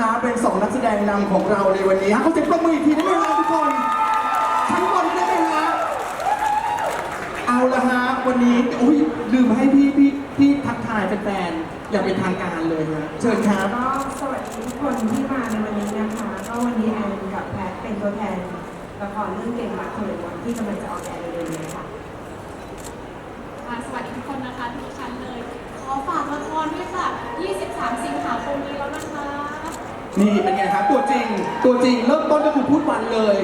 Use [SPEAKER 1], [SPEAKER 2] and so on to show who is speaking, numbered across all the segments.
[SPEAKER 1] ฮะเป็นสองนักแสดงนำของเราในวันนี้ฮะเขาจะประมืออีกทีได้ไหมฮะทุกคนทั้งหมดได้ไหมฮะเอาละฮะวันนี้อุ้ยลืมให้พี่พี่พี่ทักทายแฟนๆอย่างเป็นทางการเลยฮะเชิญครับ
[SPEAKER 2] ก็สวัสดีทุกคนที่มาในวันนี้นะคะ ก็วันนี้แอนกับแพทเป็นตัวแทนละครเรื่องเกมรักเธอวันที่กำลังจะออนแอร์เร็วๆนี้ค่ะ
[SPEAKER 3] ค่ะสวัสดีทุกคนนะคะทุกชั้นเลย ขอฝากละครด้วยค่ะ 23 สิงหาคมนี้แล้วนะคะ
[SPEAKER 1] นี่เป็นไงครับตัวจริง ตัวจริงเริ่มต้นก็คือพูดวันเลย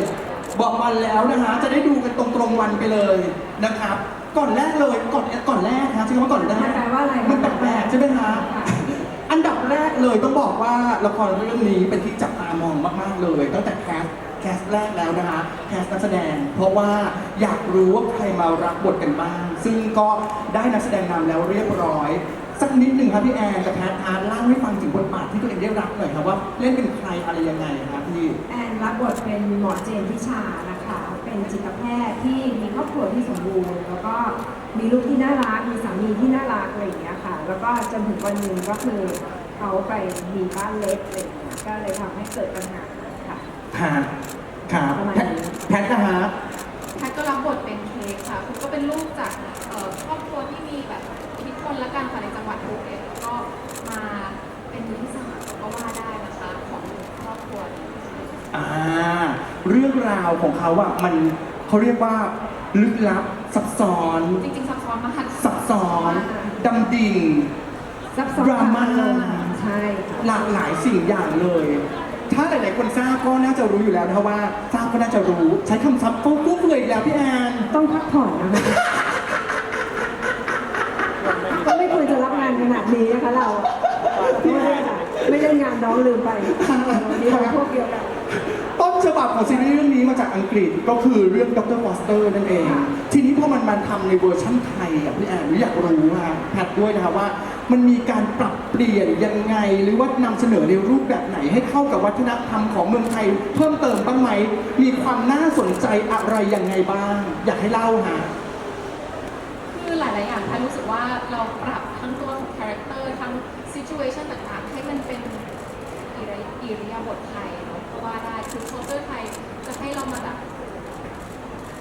[SPEAKER 1] บอกวันแล้วนะฮะจะได้ดูกันตรงตรงๆวันไปเลยนะครับ ก่อนแรกเลยก่อนก่อนแรกนะใช่ไหมว่าก่อนแรก
[SPEAKER 2] มันแปลว่าอะไร
[SPEAKER 1] มันแปลกๆใช่ไหมฮะ
[SPEAKER 2] ค่ะ
[SPEAKER 1] อันดับแรกเลยต้องบอกว่าละครเรื่องนี้เป็นที่จับตามองมากๆเลย ตั้งแต่แคสแคสแรกแล้วนะคะแคสนักแสดง เพราะว่าอยากรู้ว่าใครมารับบทกันบ้าง ซึ่งก็ได้นักแสดงนำแล้วเรียบร้อย สักนิดหนึ่งครับพี่แอนกับแพทอาร์ตเล่าให้ฟังถึงบทบาทที่ตัวเองได้รับหน่อยครับว่าเล่นเป็นใครอะไรยังไงครับพี่
[SPEAKER 2] แอนรับบทเป็นหมอเจนทิชานะคะ เป็นจิตแพทย์ที่มีครอบครัวที่สมบูรณ์ แล้วก็มีลูกที่น่ารัก มีสามีที่น่ารักอะไรอย่างเงี้ยค่ะ แล้วก็จนถึงวันหนึ่งก็คือเขาไปมีบ้านเล็กอะไรอย่างเงี้ยก็เลยทำให้เกิดปัญหาค่ะ
[SPEAKER 1] ฮะครับ
[SPEAKER 2] ประมาณ
[SPEAKER 1] แพท
[SPEAKER 2] นี้
[SPEAKER 1] แพทนะฮะ
[SPEAKER 3] แพทก็รับบทเป็นเค้กค่ะคุณก็เป็นลูกจากเอ่อครอบครัวที่มีแบบอิทธิพลและกันค่ะในจังหวัดภูเก็ตแล้วก็มา เป็นมือที่สามก็ว่าได้นะคะของครอบครัวนี้ค่ะ
[SPEAKER 1] อ่าเรื่องราวของเขาอะมันเขาเรียกว่าลึกลับซับซ้อน
[SPEAKER 3] จริงๆซับซ้อนมาก
[SPEAKER 1] ซับซ้อนดำดิ่ง
[SPEAKER 2] ซับซ้อน
[SPEAKER 1] ดราม่า
[SPEAKER 2] อารมณ์ใช่ค่ะ
[SPEAKER 1] หลากหลายสิ่งอย่างเลย ถ้าหลายๆคนทราบก็น่าจะรู้อยู่แล้วนะคะว่าทราบก็น่าจะรู้ใช้คำศัพท์ฟุ่มเฟือยอีกแล้วพี่แอน
[SPEAKER 2] ต้องพักผ่อนนะคะ ก็ไม่ควรจะรับงานขนาดนี้นะคะเราไม่ได้ค่ะ ไม่เล่นงานน้องลืมไปวันนี้เราพวกเดียวกัน
[SPEAKER 1] ต้นฉบับของซีรีส์เรื่องนี้มาจากอังกฤษก็คือเรื่องดรฟอสเตอร์นั่นเอง
[SPEAKER 2] ค่ะ
[SPEAKER 1] ทีนี้พอมันมาทำในเวอร์ชั่นไทยอะพี่แอนอยากรู้นะแพทด้วยนะคะว่า มันมีการปรับเปลี่ยนยังไง หรือว่านำเสนอในรูปแบบไหนให้เข้ากับวัฒนธรรมของเมืองไทย เพิ่มเติมบ้างไหม มีความน่าสนใจอะไรยังไงบ้าง อยากให้เล่าฮะ
[SPEAKER 3] คือหลาย ๆ อย่างแพทรู้สึกว่าเราปรับทั้งตัวของคาแรคเตอร์ทั้งซิจูเอชันต่าง ๆ ให้มันเป็น อิริอิริยาบถไทยเนาะก็ว่าได้คือโคเตอร์ไทยจะให้เรามาแบบ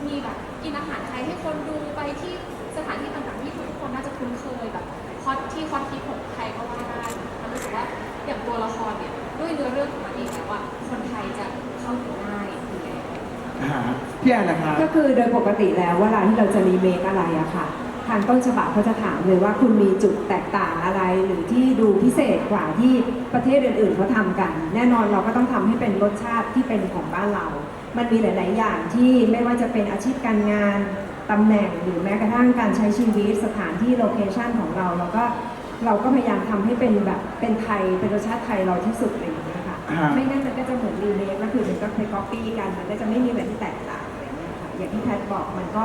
[SPEAKER 3] มีแบบกินอาหารไทยให้คนดูไปที่สถานที่ต่างๆที่ทุกคนน่าจะคุ้นเคยแบบฮอตที่ฮอตฮิตของไทยก็ว่าได้มันรู้สึกว่าอย่างตัวละครเนี่ยด้วยเนื้อเรื่องของมันเองแล้วว่าคนไทยจะเข้าถึงง่ายอยู่แล้ว
[SPEAKER 1] ฮะพี่แอนนะคะ
[SPEAKER 2] ก็คือโดยปกติแล้วเวลาที่เราจะรีเมคอะไรอะค่ะ ทางต้นฉบับเขาจะถามเลยว่าคุณมีจุดแตกต่างอะไร หรือที่ดูพิเศษกว่าที่ประเทศอื่นๆเขาทำกัน แน่นอนเราก็ต้องทำให้เป็นรสชาติที่เป็นของบ้านเรา มันมีหลาย ๆ อย่างที่ไม่ว่าจะเป็นอาชีพการงานตำแหน่งหรือแม้กระทั่งการใช้ชีวิตสถานที่โลเคชันของเราเราก็เราก็พยายามทำให้เป็นแบบเป็นไทยเป็นรสชาติไทยเราที่สุดอะไรอย่างเงี้ยค่ะ
[SPEAKER 1] ฮะ
[SPEAKER 2] ไม่งั้นมันก็จะเหมือนรีเมคก็คือมันก็ไปก๊อปปี้กันมันก็จะไม่มีอะไรที่แตกต่างอะไรอย่างเงี้ยค่ะอย่างที่แพทบอกมันก็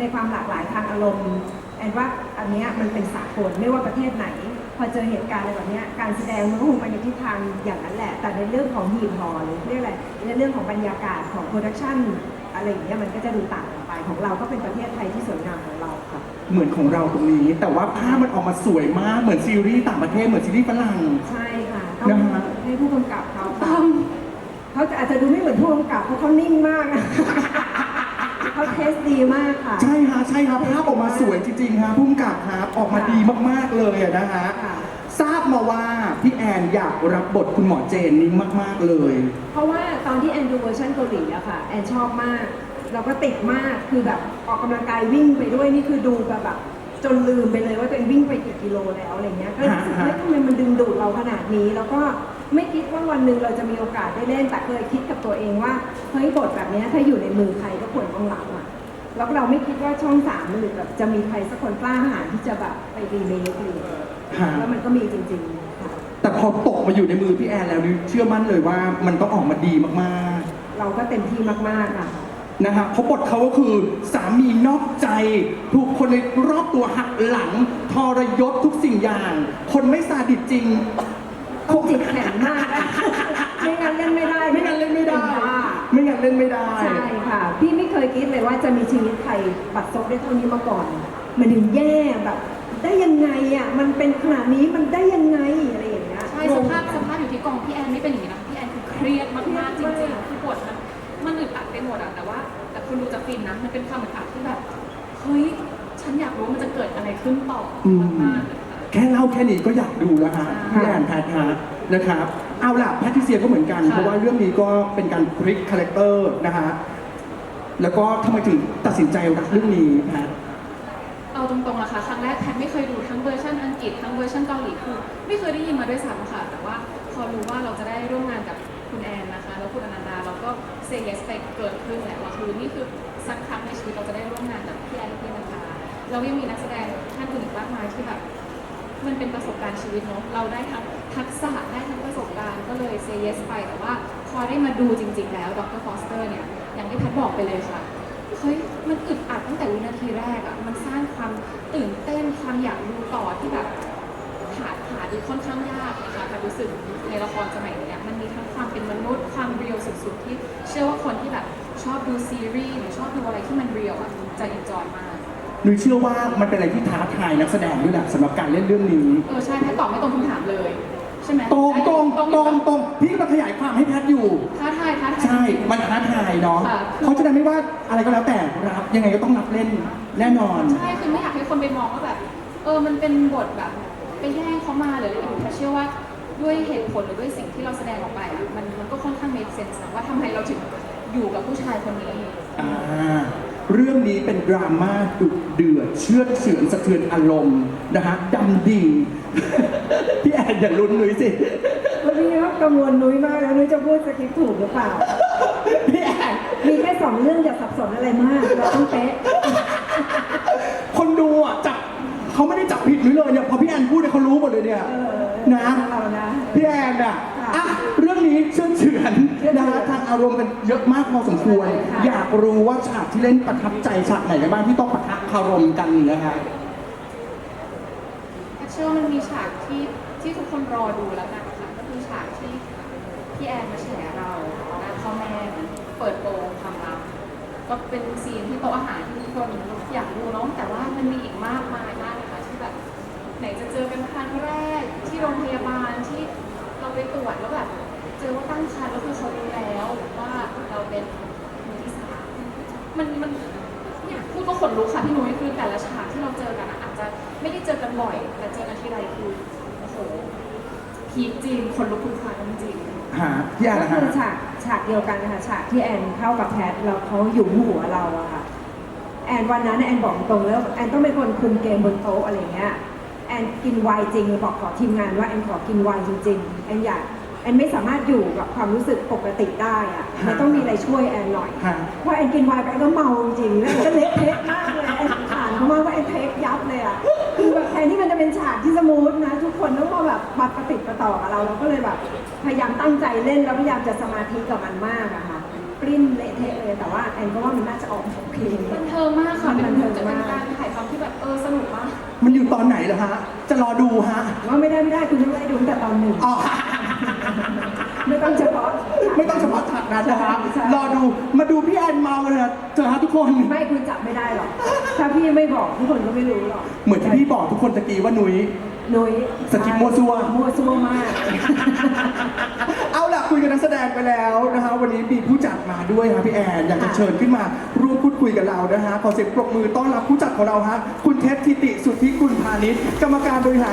[SPEAKER 2] ในความหลากหลายทางอารมณ์แอนว่าอันเนี้ยมันเป็นสากลไม่ว่าประเทศไหน พอเจอเหตุการณ์อะไรแบบเนี้ยการแสดงมันก็คงไปในทิศทางอย่างนั้นแหละ แต่ในเรื่องของหีบห่อหรือเรียกอะไรในเรื่องของบรรยากาศของโปรดักชันอะไรอย่างเงี้ยมันก็จะดูต่างกันไปของเราก็เป็นประเทศไทยที่สวยงามของเราค่ะ
[SPEAKER 1] เหมือนของเราตรงนี้ แต่ว่าภาพมันออกมาสวยมากเหมือนซีรีส์ต่างประเทศเหมือนซีรีส์ฝรั่ง
[SPEAKER 2] ใช่ค่ะต้อง
[SPEAKER 1] นะฮะ
[SPEAKER 2] ให้ผู้กำกับเขาค่ะเขาจะอาจจะดูไม่เหมือนผู้กำกับเพราะเขานิ่งมากอะ เขาเทสดีมากค่ะ
[SPEAKER 1] ใช่ฮะใช่ครับภาพออกมาสวยจริงๆฮะพุ่มกับครับออกมาดีมากๆเลยอะนะฮะ
[SPEAKER 2] ค่ะ
[SPEAKER 1] ทราบมาว่าพี่แอนอยากรับบทคุณหมอเจนนี้มากๆเลย
[SPEAKER 2] เพราะว่าตอนที่แอนดูเวอร์ชันเกาหลีอะค่ะ แอนชอบมาก เราก็ติดมากคือแบบออกกำลังกายวิ่งไปด้วยนี่คือดูแบบแบบ จนลืมไปเลยว่าตัวเองวิ่งไปกี่กิโลแล้วอะไรเงี้ยก็รู้สึก
[SPEAKER 1] ฮะ
[SPEAKER 2] ว่าทำไมมันดึงดูดเราขนาดนี้ แล้วก็ไม่คิดว่าวันหนึ่งเราจะมีโอกาสได้เล่นแต่เคยคิดกับตัวเองว่าเฮ้ยบทแบบเนี้ยถ้าอยู่ในมือใครก็ควรต้องรับอะแล้วเราไม่คิดว่าช่องสามหรือแบบจะมีใครสักคนกล้าหาญที่จะแบบไปรีเมคหรือ
[SPEAKER 1] ฮะ
[SPEAKER 2] แล้วมันก็มีจริงๆค่ะ
[SPEAKER 1] แต่พอตกมาอยู่ในมือพี่แอนแล้วนี่เชื่อมั่นเลยว่ามันต้องออกมาดีมาก
[SPEAKER 2] เราก็เต็มที่มากๆค่ะ
[SPEAKER 1] ๆ นะฮะเพราะบทเขาก็คือสามีนอกใจ ถูกคนในรอบตัวหักหลัง ทรยศทุกสิ่งอย่าง คนไม่ซาดิสจริง
[SPEAKER 2] คงจิตแข็งมากอะไม่งั้นเล่นไม่ได้
[SPEAKER 1] ไม่งั้นเล่นไม่ได้
[SPEAKER 2] ว่า
[SPEAKER 1] ไม่งั้นเล่นไม่ได้
[SPEAKER 2] ใช่ค่ะ พี่ไม่เคยคิดเลยว่าจะมีชีวิตใครบัดซบได้เท่านี้มาก่อน มันถึงแย่แบบ ได้ยังไงอะมันเป็นขนาดนี้มันได้ยังไงอะไรอย่างเงี้ย
[SPEAKER 3] ใช่
[SPEAKER 2] ง
[SPEAKER 3] ส
[SPEAKER 2] ง
[SPEAKER 3] ภาพสภาพอยู่ที่กองพี่แอนไม่เป็นอย่างนี้นะพี่แอนคือเครียดมากๆจริงๆคือบทมัน มันอึดอัดไปหมดอะแต่ว่า แต่คุณดูจะฟินนะ มันเป็นความอึดอัดที่แบบ เฮ้ย ฉันอยากรู้มันจะเกิดอะไรขึ้นต่อ
[SPEAKER 1] อืม
[SPEAKER 3] มากๆเลยค่ะ
[SPEAKER 1] แค่เล่าแค่นี้ก็อยากดูแล้วฮะ
[SPEAKER 3] ค่ะ
[SPEAKER 1] พี่แอนแพทฮะนะครับ เอาล่ะแพทริเซียก็เหมือนกัน
[SPEAKER 3] ค่ะ
[SPEAKER 1] เพราะว่าเรื่องนี้ก็เป็นการพลิกคาแรคเตอร์นะฮะแล้วก็ทำไมถึงตัดสินใจรับเรื่องนี้แพท
[SPEAKER 3] เอาตรงๆนะคะครั้งแรกแพทไม่เคยดูทั้งเวอร์ชันอังกฤษทั้งเวอร์ชันเกาหลีคือไม่เคยได้ยินมาด้วยซ้ำค่ะ แต่ว่าพอรู้ว่าเราจะได้ร่วมงานกับ คุณแอนนะคะ แล้วคุณอนันดาเราก็เซ y ย s ไปเกิดขึ้นแหละว่าคือนี่คือสักครั้งในชีวิตเราจะได้ร่วมงานกับพี่แอนพี่นะคะเรายังมีนักแสดงท่านอื่นอีกมากมายที่แบบมันเป็นประสบการณ์ชีวิตเนาะเราได้ทั้งทักษะได้ทั้งประสบการณ์ก็เลยเซ y ย s ไปแต่ว่าพอได้มาดูจริง ๆ แล้วดรฟอสเตอร์เนี่ยอย่างที่แพทบอกไปเลยค่ะเฮ้ยมันอึดอัดตั้งแต่วินาทีแรกอะมันสร้างความตื่นเต้นความอยากดูต่อที่แบบาหาดูค่อนข้างยากนะคะแต่รู้สึกในละครสมัยเนี้ยมันมีทั้งความเป็นมนุษย์ความเรียลสุดๆที่เชื่อว่าคนที่แบบชอบดูซีรีส์หรือชอบดูอะไรที่มันเรียลอะจะอินจอยมาก
[SPEAKER 1] หนูเชื่อว่ามันเป็นอะไรที่ท้าทายนักแสดงด้วยแหละสำหรับการเล่นเรื่องนี้
[SPEAKER 3] เออใช่แพทตอบไม่ตรงคำถามเลยใช่ไหม
[SPEAKER 1] ตรงตรงตรงตรงตรงพี่มาขยายความให้แพทอยู่
[SPEAKER 3] ท้าทายท้าทาย
[SPEAKER 1] ใช่มันท้าทายเนาะ
[SPEAKER 3] ค่ะ
[SPEAKER 1] เขาจะได้ไม่ว่าอะไรก็แล้วแต่รับยังไงก็ต้องรับเล่นแน่นอน
[SPEAKER 3] ใช่คือไม่อยากให้คนไปมองว่าแบบเออมันเป็นบทแบบ ไปแย่งเขามาหรืออะไรอย่างเงี้ยแต่เชื่อว่าด้วยเหตุผลหรือด้วยสิ่งที่เราแสดงออกไปอะมันมันก็ค่อนข้าง make sense นะว่าทำไมเราถึงอยู่กับผู้ชายคนนี้
[SPEAKER 1] อ่าเรื่องนี้เป็นดราม่าดุเดือดเชือดเฉือนสะเทือนอารมณ์นะฮะดำดิ่ง พี่แอนอย่าลุ้นนุ้ยสิ
[SPEAKER 2] วันนี้ก็กังวลนุ้ยมากแล้วนุ้ยจะพูดสคริปต์ถูกหรือเปล่า
[SPEAKER 1] พี่แอน
[SPEAKER 2] มีแค่สองเรื่องอย่าสับสนอะไรมาก เราต้องเป๊ะ
[SPEAKER 1] คนดูอะจับ เขาไม่ได้จับผิดนุ้ยเลยเนี่ยพอพี่แอนพูดเนี่ยเขารู้หมดเลยเนี่ย
[SPEAKER 2] เออ
[SPEAKER 1] นะ
[SPEAKER 2] เรานะ
[SPEAKER 1] พี่แอนอะ
[SPEAKER 2] ค่ะ
[SPEAKER 1] อะ เรื่องนี้เชื่อเฉือนนะฮะทางอารมณ์กันเยอะมากพอสมควร
[SPEAKER 2] ค่ะ
[SPEAKER 1] อยากรู้ว่าฉากที่เล่นประทับใจฉากไหนกันบ้างที่ต้องปะทะคารมกันนะฮะ
[SPEAKER 3] เชื่อว่ามันมีฉากที่ที่ทุกคนรอดูแล้วกันค่ะก็คือฉากที่พี่แอนมาแฉเราหน้าพ่อแม่เปิดโปงความลับก็เป็นซีนที่โต๊ะอาหารที่ทุกคนอยากดูเนาะแต่ว่ามันมีอีกมากมายมากเลยค่ะที่แบบ ไหนจะเจอกันครั้งแรกที่โรงพยาบาลที่เราไปตรวจแล้วแบบเจอว่าตั้งครรภ์แล้วคือเขารู้แล้วว่าเราเป็นมือที่สามมันมันเนี่ยพูดก็ขนลุกค่ะพี่นุ้ยคือแต่ละฉากที่เราเจอกันอะอาจจะไม่ได้เจอกันบ่อย แต่เจอกันทีไรคือโอ้โหพีคจริงคนลุกทุกครั้งจริง
[SPEAKER 1] หาพี่แอน
[SPEAKER 2] ก็
[SPEAKER 1] นะฮะ
[SPEAKER 2] คือฉากฉากเดียวกันนะคะฉากที่แอนเข้ากับแพทแล้วเขาหยุมหัวเราอะค่ะแอนวันนั้นแอนบอกตรงแล้วแอนต้องเป็นคนคุมเกมบนโต๊ะอะไรเงี้ยแอนกินไวน์จริงบอกขอทีมงานว่าแอนขอกินไวน์จริงๆแอนอยากแอนไม่สามารถอยู่กับความรู้สึกปกติได้อะมันต้องมีอะไรช่วยแอนหน่อย
[SPEAKER 1] ฮะ
[SPEAKER 2] เพราะแอนกินไวน์ไปแอนก็เมาจริงๆแล้วแอนก็เละเทะมากเลยแอนสงสารเขามากว่าแอนเทคยับเลยอะคือแบบแทนที่มันจะเป็นฉากที่สมูทนะ ทุกคนต้องมาแบบมาประติดประต่อกับเราเราก็เลยแบบพยายามตั้งใจเล่นแล้วพยายามจะสมาธิกับมันมากอะค่ะปริ้นเละเทะเลยแต่ว่าแอนก็ว่ามันน่าจะออกมาโอเค
[SPEAKER 3] ๆบันเทิงมากค่ะ
[SPEAKER 2] มันบันเทิง
[SPEAKER 3] จะเป็น
[SPEAKER 2] มาก
[SPEAKER 3] การถ่ายทำที่แบบเออสนุกมาก
[SPEAKER 1] มันอยู่ตอนไหนเหรอฮะ จะรอดูฮะ
[SPEAKER 2] ว่าไม่ได้ไม่ได้คุณต้องได้ดูตั้งแต่ตอนหนึ่ง
[SPEAKER 1] อ๋อ
[SPEAKER 2] ไม่ต้องเฉพาะ
[SPEAKER 1] ไม่ต้องเฉพาะฉากนั้นนะฮะ
[SPEAKER 2] ใช่
[SPEAKER 1] รอดู มาดูพี่แอนเมาเลยนะเจอฮะทุกคน
[SPEAKER 2] ไม่คุณจับไม่ได้หรอก ถ้าพี่ไม่บอกทุกคนก็ไม่รู้หรอก
[SPEAKER 1] เหมือนที่พี่บอกทุกคนตะกี้ว่านุ้ย
[SPEAKER 2] นุ้ย
[SPEAKER 1] สกิปมั่วซั่ว
[SPEAKER 2] มั่วซั่วมาก
[SPEAKER 1] เอาล่ะคุยกับนักแสดงไปแล้วนะฮะวันนี้มีผู้จัดมาด้วยฮะพี่แอนอยากจะ
[SPEAKER 2] ค่ะ
[SPEAKER 1] เชิญขึ้นมาร่วมพูดคุยกับเรานะฮะขอเสียงปรบมือต้อนรับผู้จัดของเราฮะคุณเทพทิติสุทธิกุลพาณิชย์กรรมการบริหาร